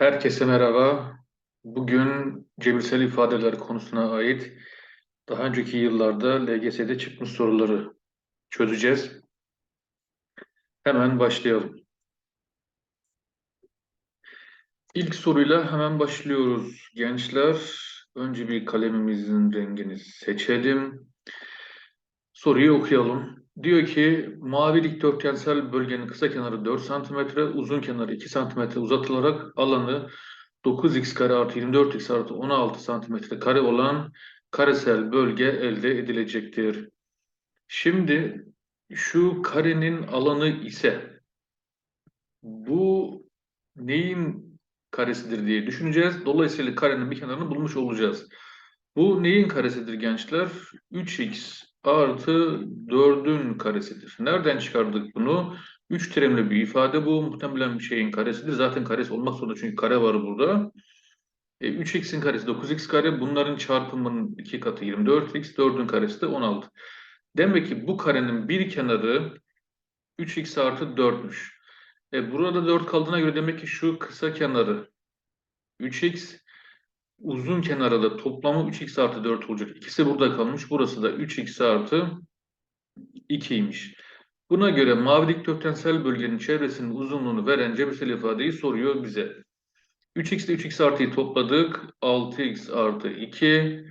Herkese merhaba. Bugün cebirsel ifadeler konusuna ait daha önceki yıllarda LGS'de çıkmış soruları çözeceğiz. Hemen başlayalım. İlk soruyla hemen başlıyoruz gençler. Önce bir kalemimizin rengini seçelim. Soruyu okuyalım. Diyor ki mavi dikdörtgensel bölgenin kısa kenarı 4 cm, uzun kenarı 2 cm uzatılarak alanı 9x kare artı 24x artı 16 cm kare olan karesel bölge elde edilecektir. Şimdi şu karenin alanı ise bu neyin karesidir diye düşüneceğiz. Dolayısıyla karenin bir kenarını bulmuş olacağız. Bu neyin karesidir gençler? 3x artı 4'ün karesidir. Nereden çıkardık bunu? 3 terimli bir ifade bu. Muhtemelen bir şeyin karesidir. Zaten karesi olmak zorunda çünkü kare var burada. E, 3x'in karesi 9x kare. Bunların çarpımının 2 katı 24x. 4'ün karesi de 16. Demek ki bu karenin bir kenarı 3x artı 4'müş. E, burada 4 kaldığına göre demek ki şu kısa kenarı 3x uzun kenarı da toplamı 3x artı 4 olacak. İkisi burada kalmış. Burası da 3x artı 2'ymiş. Buna göre mavi dikdörtgensel bölgenin çevresinin uzunluğunu veren cebirsel ifadeyi soruyor bize. 3x ile 3x artıyı topladık. 6x artı 2.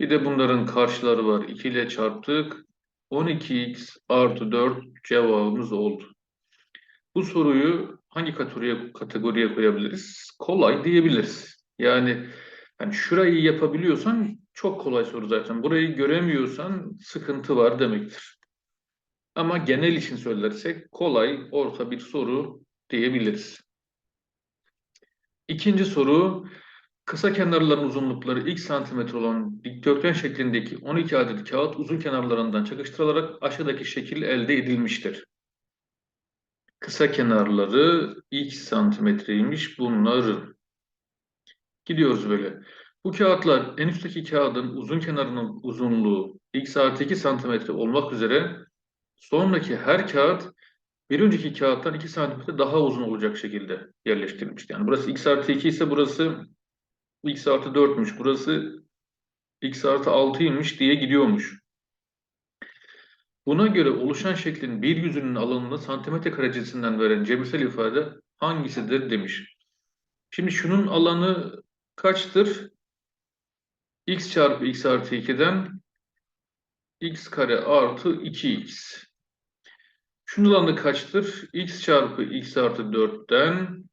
Bir de bunların karşıları var. 2 ile çarptık. 12x artı 4 cevabımız oldu. Bu soruyu hangi kategoriye, kategoriye koyabiliriz? Kolay diyebiliriz. Yani yani şurayı yapabiliyorsan çok kolay soru zaten. Burayı göremiyorsan sıkıntı var demektir. Ama genel için söylersek kolay, orta bir soru diyebiliriz. İkinci soru, kısa kenarların uzunlukları x santimetre olan dikdörtgen şeklindeki 12 adet kağıt uzun kenarlarından çakıştırılarak aşağıdaki şekil elde edilmiştir. Kısa kenarları x santimetreymiş bunların. Gidiyoruz böyle. Bu kağıtlar en üstteki kağıdın uzun kenarının uzunluğu x artı 2 santimetre olmak üzere sonraki her kağıt bir önceki kağıttan 2 santimetre daha uzun olacak şekilde yerleştirilmiştir. Yani burası x artı 2 ise burası x artı 4'müş. Burası x artı 6'ymış diye gidiyormuş. Buna göre oluşan şeklin bir yüzünün alanını santimetre kare cinsinden veren cebirsel ifade hangisidir demiş. Şimdi şunun alanı kaçtır? x çarpı x artı 2'den x kare artı 2x. Şunun alanı kaçtır? x çarpı x artı 4'ten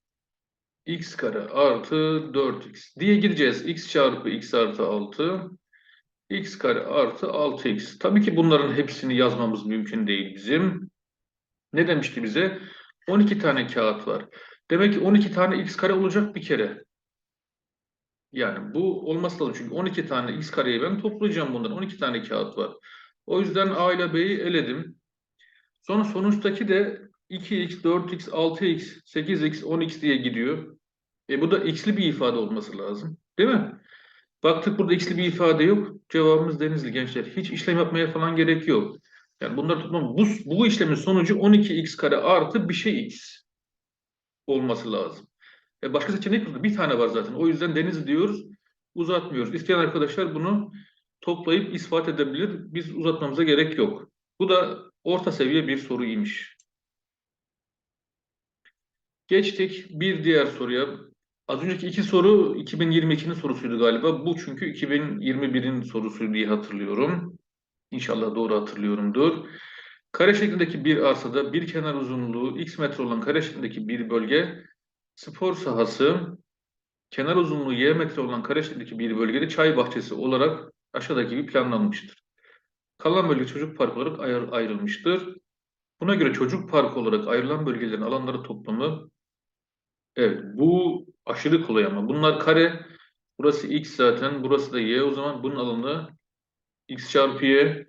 x kare artı 4x diye gireceğiz. x çarpı x artı 6 x kare artı 6x. Tabii ki bunların hepsini yazmamız mümkün değil bizim. Ne demişti bize? 12 tane kağıt var. Demek ki 12 tane x kare olacak bir kere. Yani bu olması lazım çünkü 12 tane x kareyi ben toplayacağım bundan. 12 tane kağıt var. O yüzden A ile B'yi eledim. Sonra sonuçtaki de 2x, 4x, 6x, 8x, 10x diye gidiyor. E bu da x'li bir ifade olması lazım. Değil mi? Baktık burada x'li bir ifade yok. Cevabımız Denizli gençler. Hiç işlem yapmaya falan gerek yok. Yani bunları tutmam. Bu, bu işlemin sonucu 12x kare artı bir şey x olması lazım. E başka seçenek yok. Bir tane var zaten. O yüzden Denizli diyoruz. Uzatmıyoruz. İsteyen arkadaşlar bunu toplayıp ispat edebilir. Biz uzatmamıza gerek yok. Bu da orta seviye bir soruymuş. Geçtik bir diğer soruya. Az önceki iki soru 2022'nin sorusuydu galiba. Bu çünkü 2021'in sorusu diye hatırlıyorum. İnşallah doğru hatırlıyorumdur. Kare şeklindeki bir arsada bir kenar uzunluğu x metre olan kare şeklindeki bir bölge spor sahası, kenar uzunluğu y metre olan kare şeklindeki bir bölgede çay bahçesi olarak aşağıdaki gibi planlanmıştır. Kalan bölge çocuk parkı olarak ayr ayrılmıştır. Buna göre çocuk parkı olarak ayrılan bölgelerin alanları toplamı evet bu aşırı kolay ama bunlar kare burası x zaten burası da y o zaman bunun alanı x çarpı y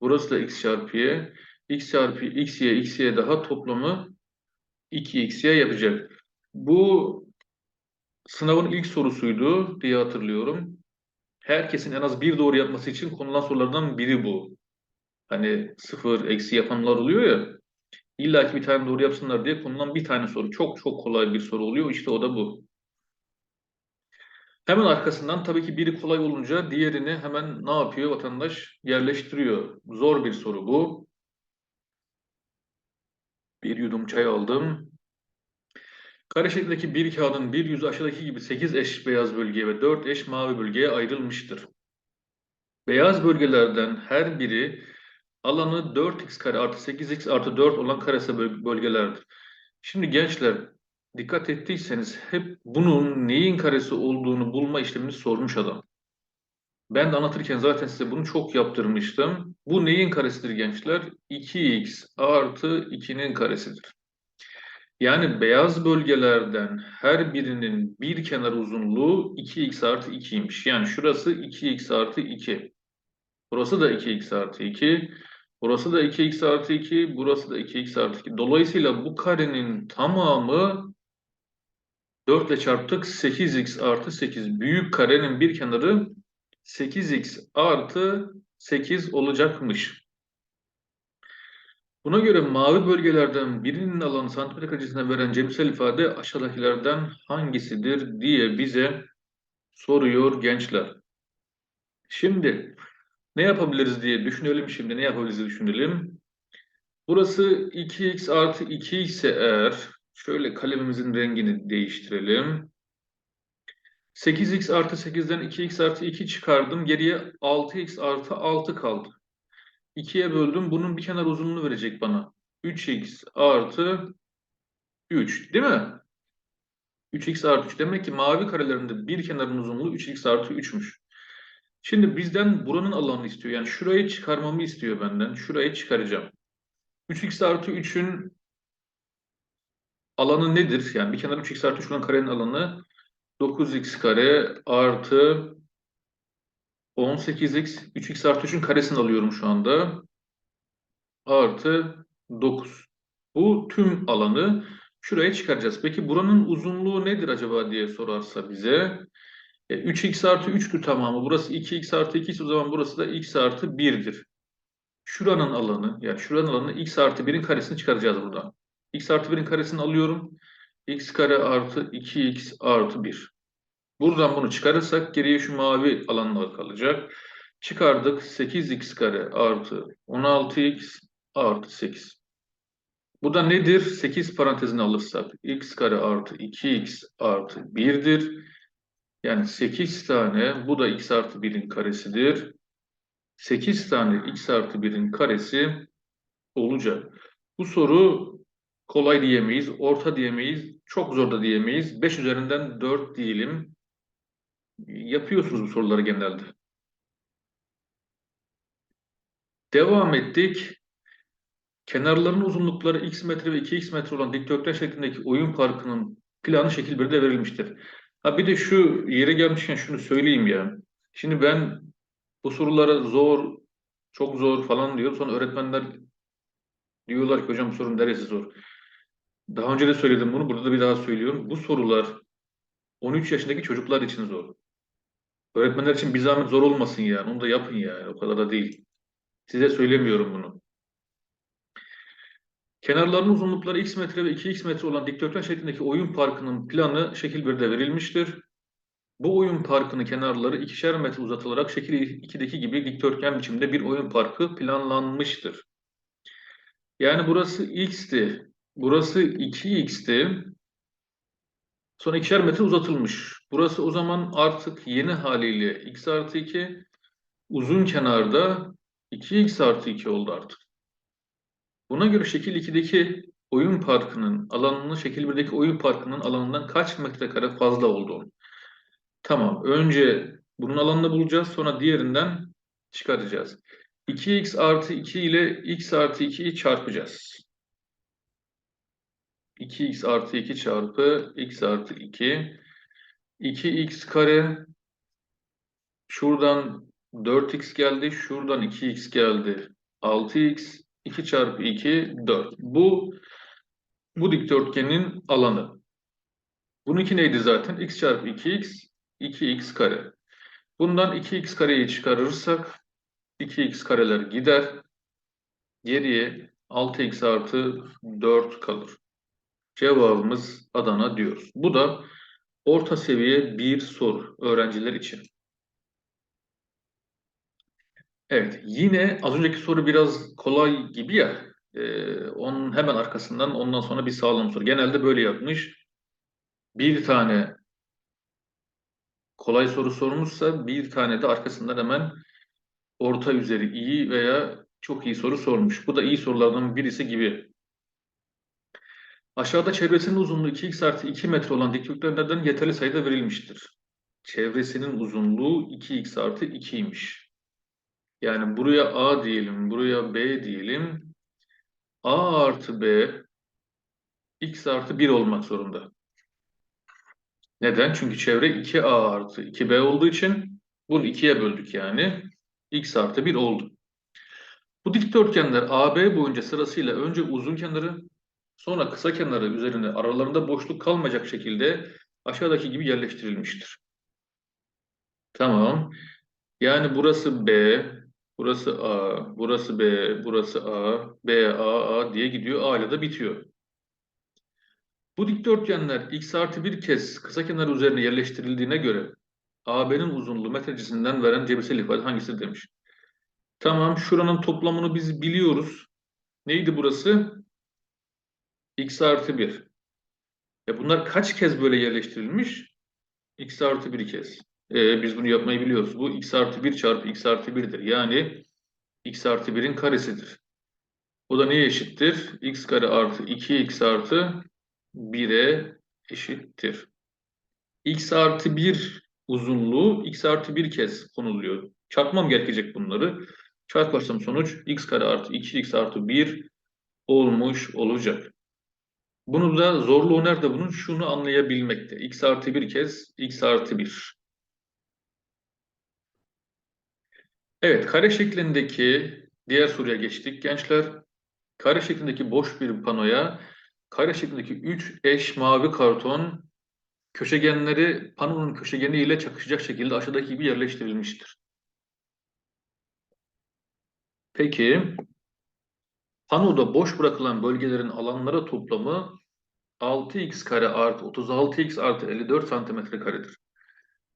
burası da x çarpı y x çarpı x y x y daha toplamı 2x y yapacak. Bu sınavın ilk sorusuydu diye hatırlıyorum. Herkesin en az bir doğru yapması için konulan sorulardan biri bu. Hani sıfır, eksi yapanlar oluyor ya. İlla ki bir tane doğru yapsınlar diye konulan bir tane soru. Çok çok kolay bir soru oluyor. İşte o da bu. Hemen arkasından tabii ki biri kolay olunca diğerini hemen ne yapıyor vatandaş? Yerleştiriyor. Zor bir soru bu. Bir yudum çay aldım. Kare şeklindeki bir kağıdın bir yüzü aşağıdaki gibi 8 eş beyaz bölgeye ve 4 eş mavi bölgeye ayrılmıştır. Beyaz bölgelerden her biri alanı 4x kare artı 8x artı 4 olan karesi böl- bölgelerdir. Şimdi gençler dikkat ettiyseniz hep bunun neyin karesi olduğunu bulma işlemini sormuş adam. Ben de anlatırken zaten size bunu çok yaptırmıştım. Bu neyin karesidir gençler? 2x artı 2'nin karesidir. Yani beyaz bölgelerden her birinin bir kenar uzunluğu 2x artı 2'ymiş. Yani şurası 2x artı 2. Burası da 2x artı 2. Burası da 2x artı 2. Burası da 2x artı 2. Dolayısıyla bu karenin tamamı 4 ile çarptık 8x artı 8. Büyük karenin bir kenarı 8x artı 8 olacakmış. Buna göre mavi bölgelerden birinin alanı santimetre karesine veren cebrsel ifade aşağıdakilerden hangisidir diye bize soruyor gençler. Şimdi ne yapabiliriz diye düşünelim şimdi ne yapabiliriz diye düşünelim. Burası 2x artı 2 ise eğer şöyle kalemimizin rengini değiştirelim. 8x artı 8'den 2x artı 2 çıkardım. Geriye 6x artı 6 kaldı. 2'ye böldüm. Bunun bir kenar uzunluğunu verecek bana. 3x artı 3 değil mi? 3x artı 3. Demek ki mavi karelerinde bir kenarın uzunluğu 3x artı 3'müş. Şimdi bizden buranın alanını istiyor. Yani şurayı çıkarmamı istiyor benden. Şurayı çıkaracağım. 3x artı 3'ün alanı nedir? Yani bir kenar 3x artı 3 olan karenin alanı 9x kare artı 18x. 3x artı 3'ün karesini alıyorum şu anda. Artı 9. Bu tüm alanı şuraya çıkaracağız. Peki buranın uzunluğu nedir acaba diye sorarsa bize. E, 3x artı 3'tü tamamı. Burası 2x artı 2 ise o zaman burası da x artı 1'dir. Şuranın alanı yani şuranın alanı x artı 1'in karesini çıkaracağız buradan. x artı 1'in karesini alıyorum. x kare artı 2x artı 1. Buradan bunu çıkarırsak geriye şu mavi alanlar kalacak. Çıkardık 8x kare artı 16x artı 8. Bu da nedir? 8 parantezine alırsak x kare artı 2x artı 1'dir. Yani 8 tane bu da x artı 1'in karesidir. 8 tane x artı 1'in karesi olacak. Bu soru kolay diyemeyiz, orta diyemeyiz, çok zor da diyemeyiz. 5 üzerinden 4 diyelim. Yapıyorsunuz bu soruları genelde. Devam ettik. Kenarların uzunlukları x metre ve 2x metre olan dikdörtgen şeklindeki oyun parkının planı şekil 1'de verilmiştir. Ha bir de şu yere gelmişken şunu söyleyeyim ya. Şimdi ben bu sorulara zor, çok zor falan diyorum. Sonra öğretmenler diyorlar ki hocam bu sorunun neresi zor? Daha önce de söyledim bunu, burada da bir daha söylüyorum. Bu sorular 13 yaşındaki çocuklar için zor. Öğretmenler için bir zahmet zor olmasın yani. Onu da yapın yani. O kadar da değil. Size söylemiyorum bunu. Kenarlarının uzunlukları x metre ve 2x metre olan dikdörtgen şeklindeki oyun parkının planı şekil 1'de verilmiştir. Bu oyun parkının kenarları ikişer metre uzatılarak şekil 2'deki gibi dikdörtgen biçimde bir oyun parkı planlanmıştır. Yani burası x'ti. Burası 2x'ti. Sonra ikişer metre uzatılmış. Burası o zaman artık yeni haliyle x artı 2. Uzun kenarda 2x artı 2 oldu artık. Buna göre şekil 2'deki oyun parkının alanını şekil 1'deki oyun parkının alanından kaç metrekare fazla olduğunu. Tamam. Önce bunun alanını bulacağız. Sonra diğerinden çıkaracağız. 2x artı 2 ile x artı 2'yi çarpacağız. 2x artı 2 çarpı x artı 2. 2x kare şuradan 4x geldi. Şuradan 2x geldi. 6x 2 çarpı 2 4. Bu bu dikdörtgenin alanı. Bununki neydi zaten? x çarpı 2x 2x kare. Bundan 2x kareyi çıkarırsak 2x kareler gider. Geriye 6x artı 4 kalır. Cevabımız Adana diyoruz. Bu da Orta seviye bir soru öğrenciler için. Evet, yine az önceki soru biraz kolay gibi ya. e, onun hemen arkasından ondan sonra bir sağlam soru. Genelde böyle yapmış. Bir tane kolay soru sormuşsa bir tane de arkasından hemen orta üzeri iyi veya çok iyi soru sormuş. Bu da iyi sorulardan birisi gibi. Aşağıda çevresinin uzunluğu 2x artı 2 metre olan dikdörtgenlerden yeterli sayıda verilmiştir. Çevresinin uzunluğu 2x artı 2'ymiş. Yani buraya A diyelim, buraya B diyelim. A artı B x artı 1 olmak zorunda. Neden? Çünkü çevre 2A artı 2B olduğu için bunu 2'ye böldük yani. x artı 1 oldu. Bu dikdörtgenler AB boyunca sırasıyla önce uzun kenarı sonra kısa kenarı üzerine aralarında boşluk kalmayacak şekilde aşağıdaki gibi yerleştirilmiştir. Tamam. Yani burası B, burası A, burası B, burası A, B, A, A diye gidiyor. A ile de bitiyor. Bu dikdörtgenler x artı bir kez kısa kenar üzerine yerleştirildiğine göre AB'nin uzunluğu metre cinsinden veren cebirsel ifade hangisi demiş. Tamam, şuranın toplamını biz biliyoruz. Neydi burası? X artı 1. E bunlar kaç kez böyle yerleştirilmiş? x artı 1 kez. E, biz bunu yapmayı biliyoruz. Bu x artı 1 çarpı x artı 1'dir. Yani x artı 1'in karesidir. Bu da neye eşittir? x kare artı 2x artı 1'e eşittir. x artı 1 uzunluğu x artı 1 kez konuluyor. Çarpmam gerekecek bunları. Çarparsam sonuç x kare artı 2x artı 1 olmuş olacak. Bunu da zorluğu nerede bunun? Şunu anlayabilmekte. x artı 1 kez x artı 1. Evet, kare şeklindeki diğer soruya geçtik gençler. Kare şeklindeki boş bir panoya kare şeklindeki 3 eş mavi karton köşegenleri panonun köşegeni ile çakışacak şekilde aşağıdaki gibi yerleştirilmiştir. Peki, panoda boş bırakılan bölgelerin alanlara toplamı 6x kare artı 36x artı 54 santimetre karedir.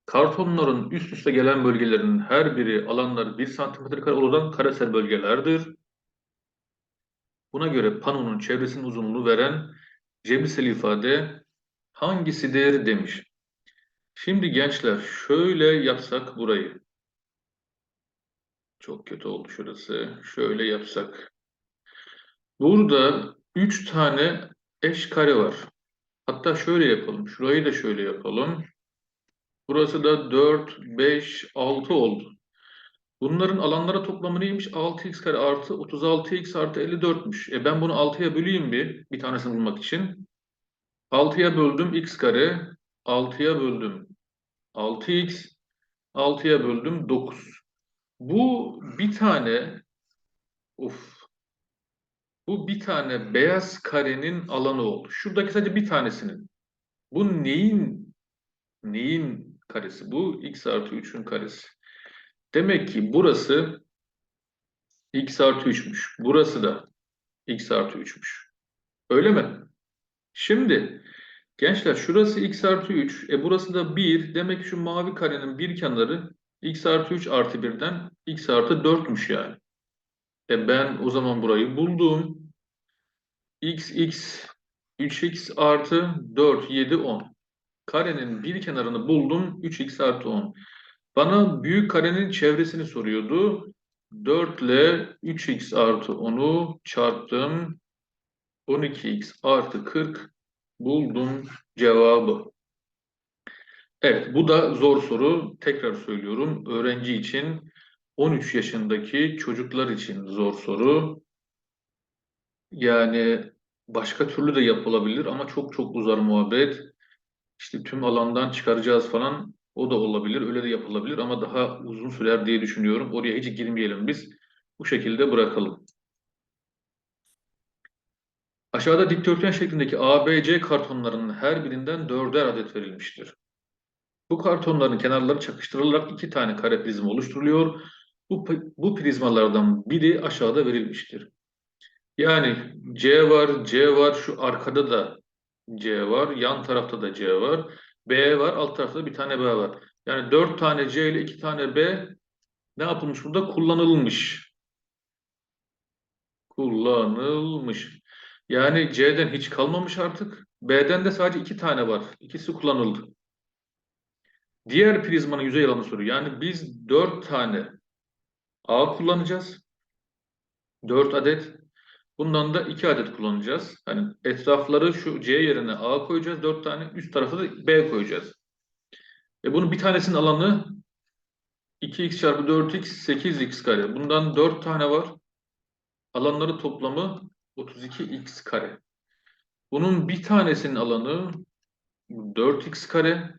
Kartonların üst üste gelen bölgelerinin her biri alanları 1 santimetre kare olan karesel bölgelerdir. Buna göre panonun çevresinin uzunluğu veren cebirsel ifade hangisidir demiş. Şimdi gençler şöyle yapsak burayı. Çok kötü oldu şurası. Şöyle yapsak. Burada 3 tane eş kare var. Hatta şöyle yapalım. Şurayı da şöyle yapalım. Burası da 4, 5, 6 oldu. Bunların alanlara toplamı neymiş? 6x kare artı 36x artı 54'müş. E ben bunu 6'ya böleyim bir. Bir tanesini bulmak için. 6'ya böldüm x kare. 6'ya böldüm 6x. 6'ya böldüm 9. Bu bir tane of bu bir tane beyaz karenin alanı oldu. Şuradaki sadece bir tanesinin. Bu neyin neyin karesi? Bu x artı 3'ün karesi. Demek ki burası x artı 3'müş. Burası da x artı 3'müş. Öyle mi? Şimdi gençler şurası x artı 3. E burası da 1. Demek ki şu mavi karenin bir kenarı x artı 3 artı 1'den x artı 4'müş yani. E ben o zaman burayı buldum. x, x, 3x artı 4, 7, 10. Karenin bir kenarını buldum. 3x artı 10. Bana büyük karenin çevresini soruyordu. 4 ile 3x artı 10'u çarptım. 12x artı 40 buldum cevabı. Evet bu da zor soru. Tekrar söylüyorum. Öğrenci için 13 yaşındaki çocuklar için zor soru. Yani başka türlü de yapılabilir ama çok çok uzar muhabbet. İşte tüm alandan çıkaracağız falan o da olabilir. Öyle de yapılabilir ama daha uzun sürer diye düşünüyorum. Oraya hiç girmeyelim biz. Bu şekilde bırakalım. Aşağıda dikdörtgen şeklindeki ABC kartonlarının her birinden dörder adet verilmiştir. Bu kartonların kenarları çakıştırılarak iki tane kare prizma oluşturuluyor. Bu, bu prizmalardan biri aşağıda verilmiştir. Yani C var, C var, şu arkada da C var, yan tarafta da C var. B var. Alt tarafta bir tane B var. Yani 4 tane C ile 2 tane B ne yapılmış burada? Kullanılmış. Kullanılmış. Yani C'den hiç kalmamış artık. B'den de sadece 2 tane var. İkisi kullanıldı. Diğer prizmanın yüzey alanı soruyor. Yani biz 4 tane A kullanacağız. 4 adet. Bundan da 2 adet kullanacağız. Hani etrafları şu C yerine A koyacağız. 4 tane. Üst tarafa da B koyacağız. E bunun bir tanesinin alanı 2x çarpı 4x 8x kare. Bundan 4 tane var. Alanları toplamı 32x kare. Bunun bir tanesinin alanı 4x kare.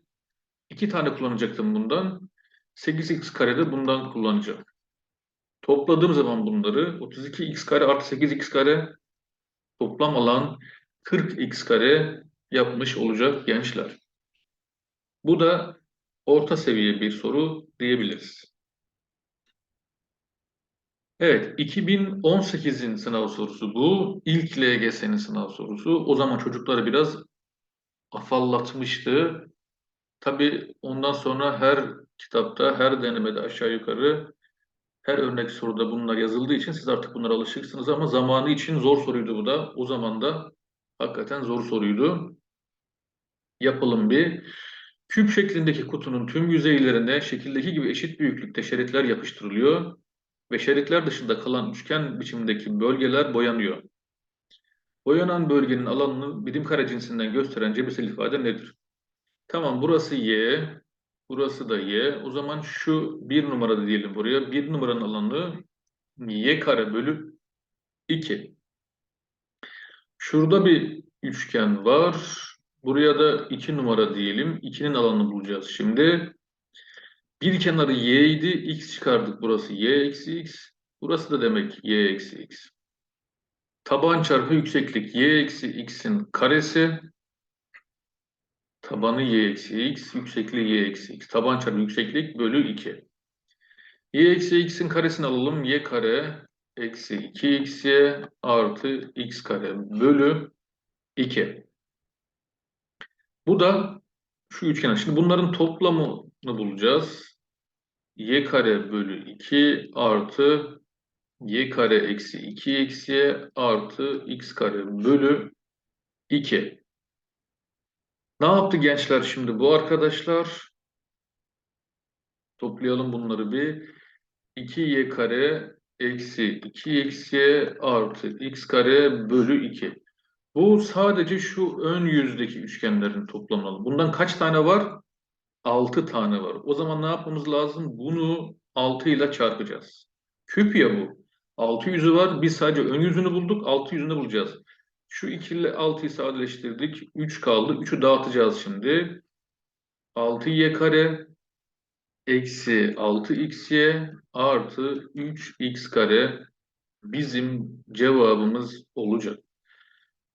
2 tane kullanacaktım bundan. 8x kare de bundan kullanacağım. Topladığım zaman bunları 32x kare artı 8x kare toplam alan 40x kare yapmış olacak gençler. Bu da orta seviye bir soru diyebiliriz. Evet, 2018'in sınav sorusu bu. İlk LGS'nin sınav sorusu. O zaman çocukları biraz afallatmıştı. Tabii ondan sonra her kitapta, her denemede aşağı yukarı her örnek soruda bunlar yazıldığı için siz artık bunlara alışıksınız ama zamanı için zor soruydu bu da. O zaman da hakikaten zor soruydu. Yapalım bir. Küp şeklindeki kutunun tüm yüzeylerine şekildeki gibi eşit büyüklükte şeritler yapıştırılıyor ve şeritler dışında kalan üçgen biçimindeki bölgeler boyanıyor. Boyanan bölgenin alanını birim kare cinsinden gösteren cebirsel ifade nedir? Tamam burası y, burası da y. O zaman şu bir numarada diyelim buraya. Bir numaranın alanı y kare bölü 2. Şurada bir üçgen var. Buraya da 2 numara diyelim. 2'nin alanını bulacağız şimdi. Bir kenarı y idi. X çıkardık. Burası y eksi x. Burası da demek y eksi x. Taban çarpı yükseklik y eksi x'in karesi. Tabanı y eksi x. Yüksekliği y eksi x. Taban çarpı yükseklik bölü 2. y eksi x'in karesini alalım. y kare eksi 2xy artı x kare bölü 2. Bu da şu üçgen. Şimdi bunların toplamını bulacağız. y kare bölü 2 artı y kare eksi 2 eksi artı x kare bölü 2. Ne yaptı gençler şimdi bu arkadaşlar? Toplayalım bunları bir. 2y kare eksi 2 eksi artı x kare bölü 2. Bu sadece şu ön yüzdeki üçgenlerin toplamı. Bundan kaç tane var? 6 tane var. O zaman ne yapmamız lazım? Bunu 6 ile çarpacağız. Küp ya bu. 6 yüzü var. Biz sadece ön yüzünü bulduk. 6 yüzünü bulacağız. Şu 2 ile 6'yı sadeleştirdik. 3 kaldı. 3'ü dağıtacağız şimdi. 6y kare eksi 6xy artı 3x kare bizim cevabımız olacak.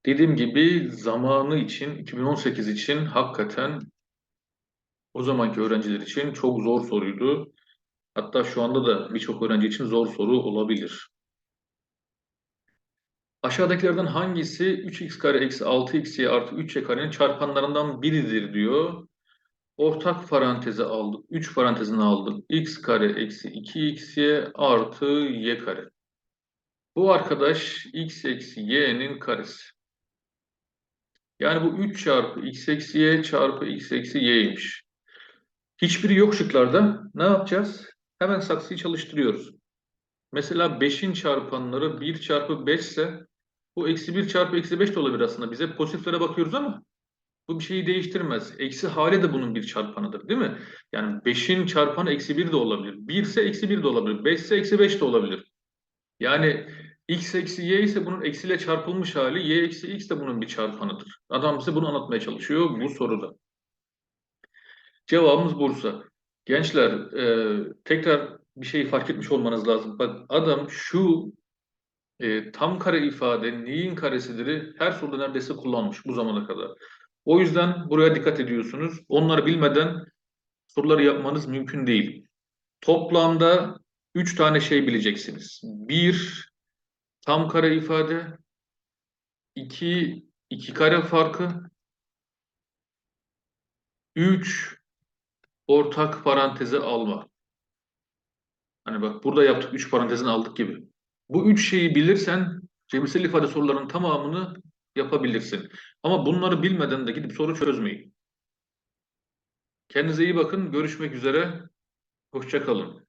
Dediğim gibi zamanı için 2018 için hakikaten o zamanki öğrenciler için çok zor soruydu. Hatta şu anda da birçok öğrenci için zor soru olabilir. Aşağıdakilerden hangisi 3x kare eksi 6xy artı 3y karenin çarpanlarından biridir diyor. Ortak paranteze aldık. 3 parantezini aldık. x kare eksi 2xy artı y kare. Bu arkadaş x eksi y'nin karesi. Yani bu 3 çarpı x eksi y çarpı x eksi y'ymiş. Hiçbiri yok şıklarda. Ne yapacağız? Hemen saksıyı çalıştırıyoruz. Mesela 5'in çarpanları 1 çarpı 5 ise bu eksi 1 çarpı eksi 5 de olabilir aslında. Bize pozitiflere bakıyoruz ama bu bir şeyi değiştirmez. Eksi hale de bunun bir çarpanıdır değil mi? Yani 5'in çarpanı eksi 1 de olabilir. 1 ise eksi 1 de olabilir. 5 ise eksi 5 de olabilir. Yani x eksi y ise bunun eksiyle çarpılmış hali, y eksi x de bunun bir çarpanıdır. Adam bize bunu anlatmaya çalışıyor bu soruda. Cevabımız Bursa. Gençler e, tekrar bir şey fark etmiş olmanız lazım. Bak adam şu e, tam kare ifade neyin karesidir her soruda neredeyse kullanmış bu zamana kadar. O yüzden buraya dikkat ediyorsunuz. Onları bilmeden soruları yapmanız mümkün değil. Toplamda 3 tane şey bileceksiniz. 1 tam kare ifade, 2 iki kare farkı, 3 ortak paranteze alma. Hani bak burada yaptık 3 parantezini aldık gibi. Bu üç şeyi bilirsen cebirsel ifade sorularının tamamını yapabilirsin. Ama bunları bilmeden de gidip soru çözmeyin. Kendinize iyi bakın. Görüşmek üzere. Hoşça kalın.